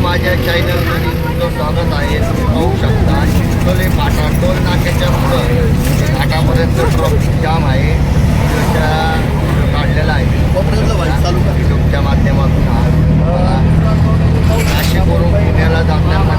माझ्या चॅनलमध्ये तुमचं स्वागत आहे. तुम्ही पाहू शकता. चिंचोली फाटा टोल नाक्याच्या पुढं. घाटापर्यंत ट्रॉफिक जाम आहे. त्याच्या काढलेला आहे. युट्यूबच्या माध्यमातून आज नाशिकवरून पुण्याला जाताना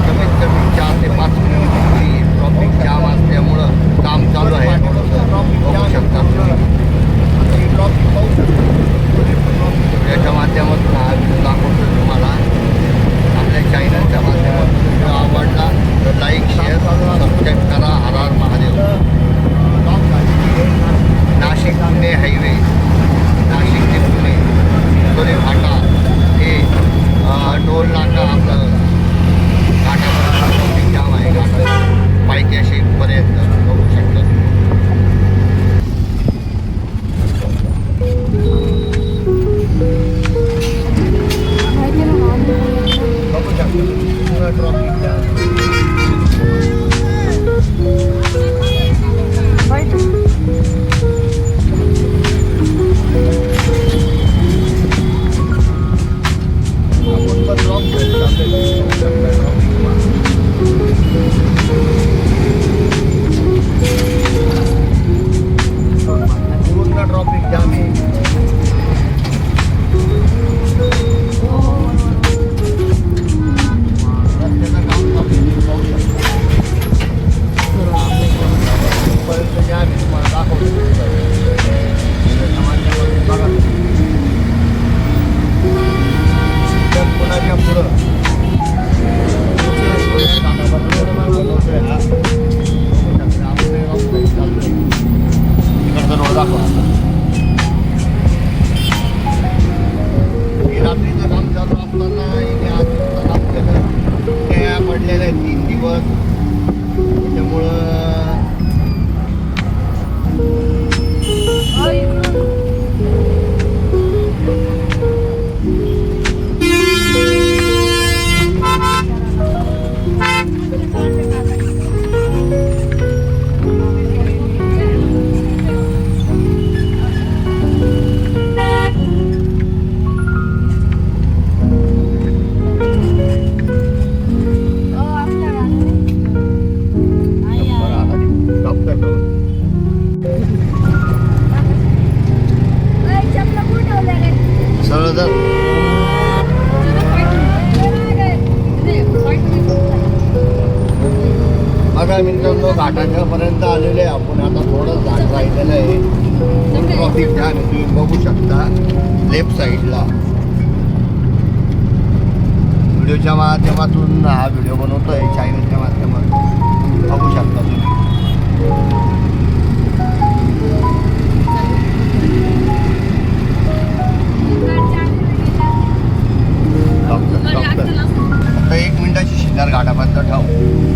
पूर्ण traffic jam आहेत तीन सरळ जर बघा मित्रांनो घाटाच्या आलेले आहे आपण. आता थोडं झाड राहिलेलं आहे. फुल ट्रॉफिक जाम तुम्ही बघू शकता लेफ्ट साईडला व्हिडिओच्या माध्यमातून हा व्हिडिओ बनवतोय चॅनलच्या माध्यमातून. बघू शकता मिनिटाची शिंगार घाटापर्यंत ठेव.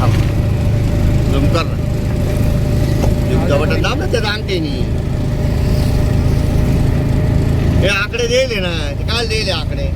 थांब. कर ना बटन दाब ना त्याचं अंगठ्यानी हे आकडे दिले ना ते काय दिले आकडे.